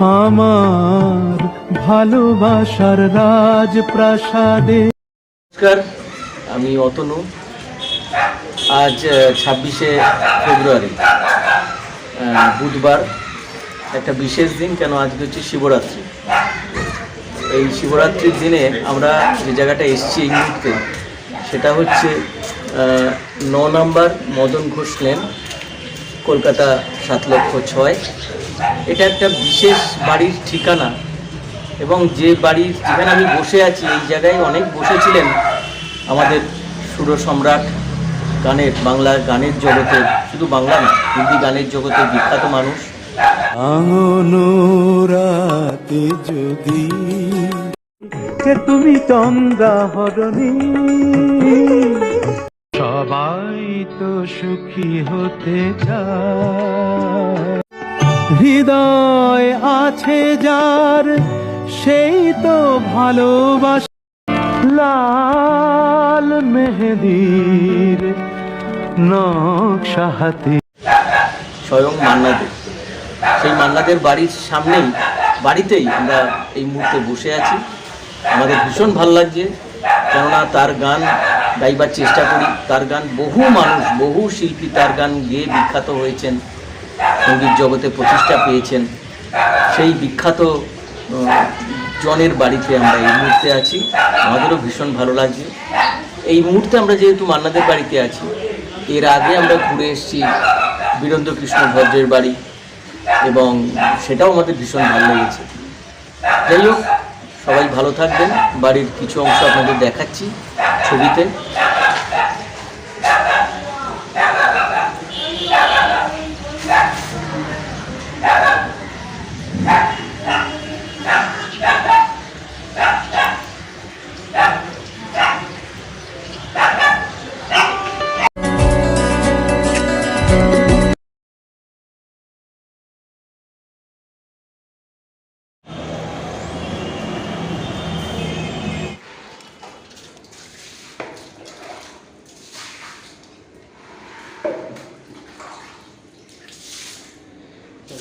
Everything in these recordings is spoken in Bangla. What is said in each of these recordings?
আমার ভালোবাসার রাজপ্রাসাদে। নমস্কার, আমি অতনু। আজ ছাব্বিশে ফেব্রুয়ারি। বুধবার, একটা বিশেষ দিন, কেন আজকে হচ্ছে শিবরাত্রি। এই শিবরাত্রির দিনে আমরা যে জায়গাটা এসেছি এই মুহূর্তে, সেটা হচ্ছে ন নম্বর মদন ঘোষ লেন, কলকাতা সাত লক্ষ ছয়। এটা একটা বিশেষ বাড়ির ঠিকানা। এবং যে বাড়ির যেখানে আমি বসে আছি, এই জায়গায় অনেক বসেছিলেন আমাদের সুর সম্রাট গানের, বাংলা গানের জগতে। শুধু বাংলা না, হিন্দি গানের জগতের বিখ্যাত মানুষ। যদি তুমি চন্দ্রা হরণী, সবাই তো সুখী হতে চায়। হৃদয় আছে যার, সেই তো ভালোবাস। লাল মেহেদির নকশা হাতে। স্বয়ং মান্নাদের সেই মান্নাদের বাড়ির সামনেই, বাড়িতেই আমরা এই মুহূর্তে বসে আছি। আমাদের ভীষণ ভালো লাগছে, কেননা তার গান গাইবার চেষ্টা করি। তার গান বহু মানুষ, বহু শিল্পী তার গান গেয়ে বিখ্যাত হয়েছেন। সংগীত জগতে প্রতিষ্ঠা পেয়েছেন। সেই বিখ্যাত জনের বাড়িতে আমরা এই মুহূর্তে আছি। আমাদেরও ভীষণ ভালো লাগছে। এই মুহূর্তে আমরা যেহেতু মান্নাদের বাড়িতে আছি, এর আগে আমরা ঘুরে এসেছি বীরেন্দ্র কৃষ্ণ ভদ্রের বাড়ি এবং সেটাও আমাদের ভীষণ ভালো লেগেছে। যাই হোক, সবাই ভালো থাকবেন। বাড়ির কিছু অংশ আপনাদের দেখাচ্ছি ছবিতে।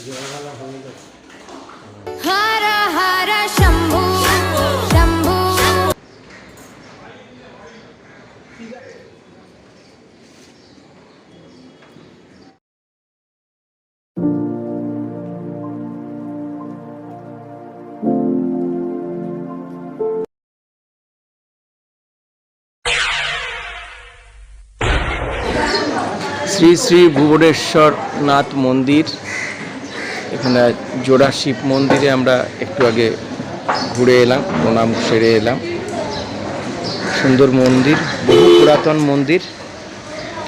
শ্রী শ্রী ভুবনেশ্বরনাথ মন্দির। এখানে জোড়া শিব মন্দিরে আমরা একটু আগে ঘুরে এলাম, প্রণাম সেরে এলাম। সুন্দর মন্দির, বহু পুরাতন মন্দির।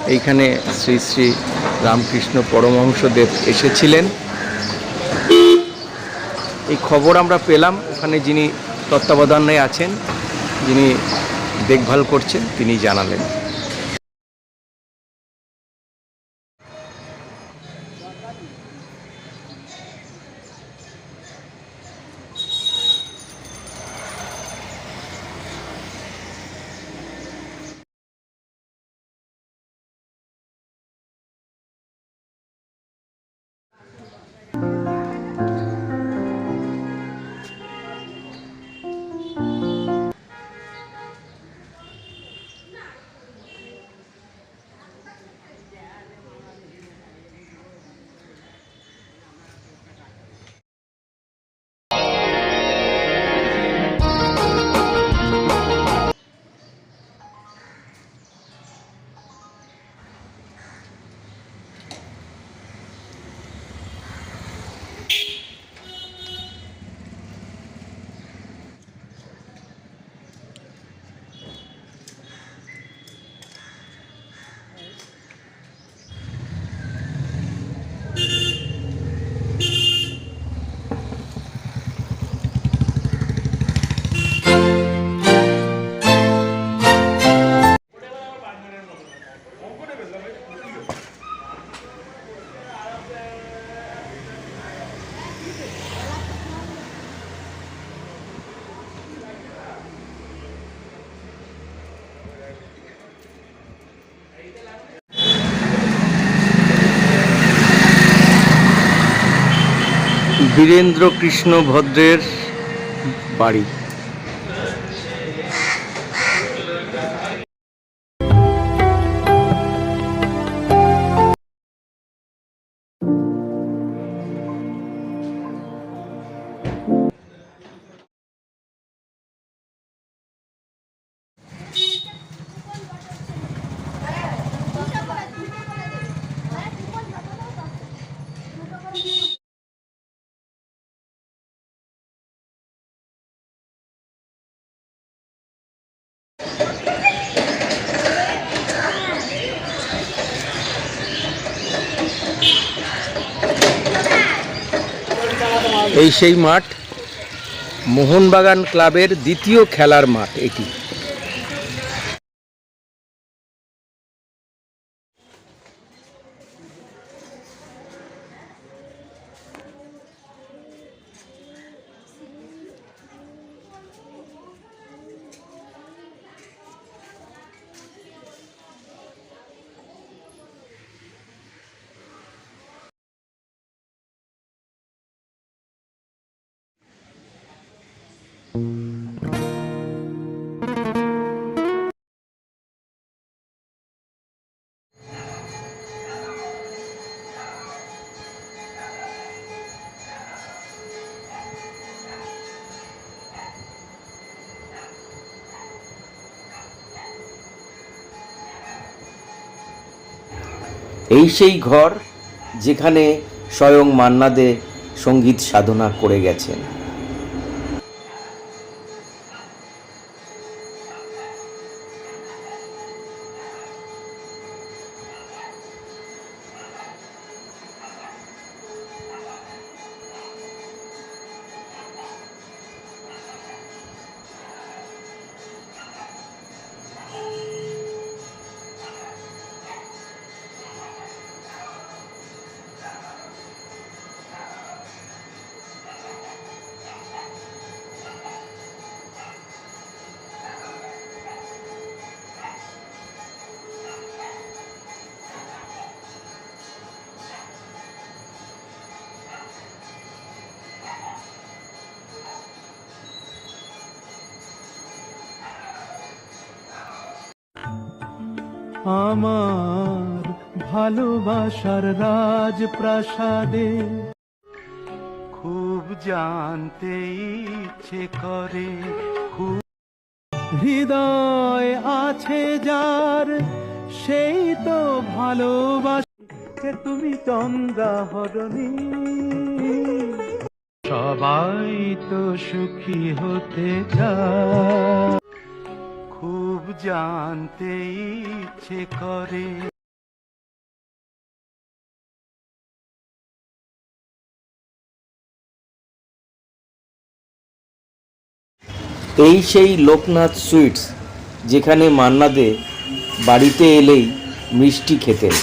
এইখানে শ্রী শ্রী রামকৃষ্ণ পরমহংসদেব এসেছিলেন। এই খবর আমরা পেলাম, ওখানে যিনি তত্ত্বাবধানে আছেন, যিনি দেখভাল করছেন, তিনি জানালেন। বীরেন্দ্র কৃষ্ণ ভদ্রের বাড়ি। এই সেই মাঠ মোহনবাগান ক্লাবের দ্বিতীয় খেলার মাঠ এটি। এই সেই ঘর যেখানে স্বয়ং মান্না দে সংগীত সাধনা করে গেছেন। আমার ভালোবাসার রাজপ্রাসাদে। খুব জানতে ইচ্ছে করে খুব হৃদয় আছে যার সেই তো ভালোবাসে তুমি চন্দ্রা হরণী। সবাই তো সুখী হতে চায়। জানতে ইচ্ছে করে এই সেই লোকনাথ সুইটস যেখানে মান্না দে বাড়িতে এলেই মিষ্টি খেতেন।